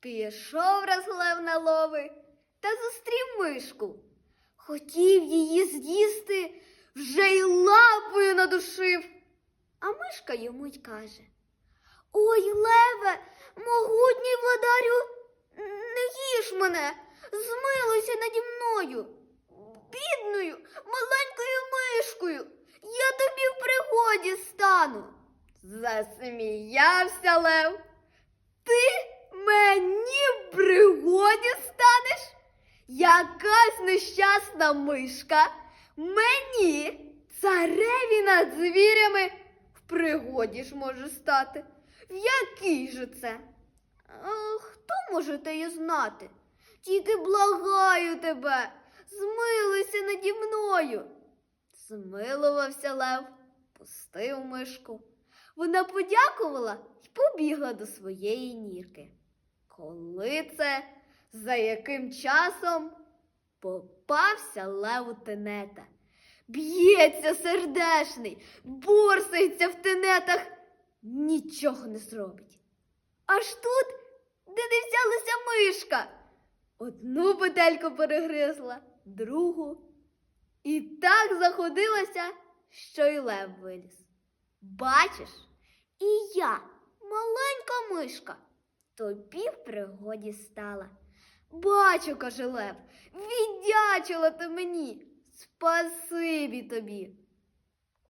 Пішов розлев на лови та зустрів мишку. Хотів її з'їсти, вже й лапою надушив. А мишка йому й каже: Ой, леве, могутній владарю, не їж мене, змилуйся наді мною, бідною, маленькою мишкою, я тобі в пригоді стану. Засміявся лев. В пригоді станеш? Якась нещасна мишка мені, цареві над звірями, в пригоді ж може стати. В який же це? А, хто може теє знати? Тільки благаю тебе, змилуйся наді мною. Змилувався лев, пустив мишку. Вона подякувала і побігла до своєї нірки. Коли це, за яким часом попався леву тенета. Б'ється сердешний, борсається в тенетах, нічого не зробить. Аж тут, де не взялася мишка, одну петельку перегризла, другу. І так заходилася, що й лев виліз. Бачиш, і я, маленька мишка, тобі в пригоді стала. Бачу, каже лев, віддячила ти мені. Спасибі тобі.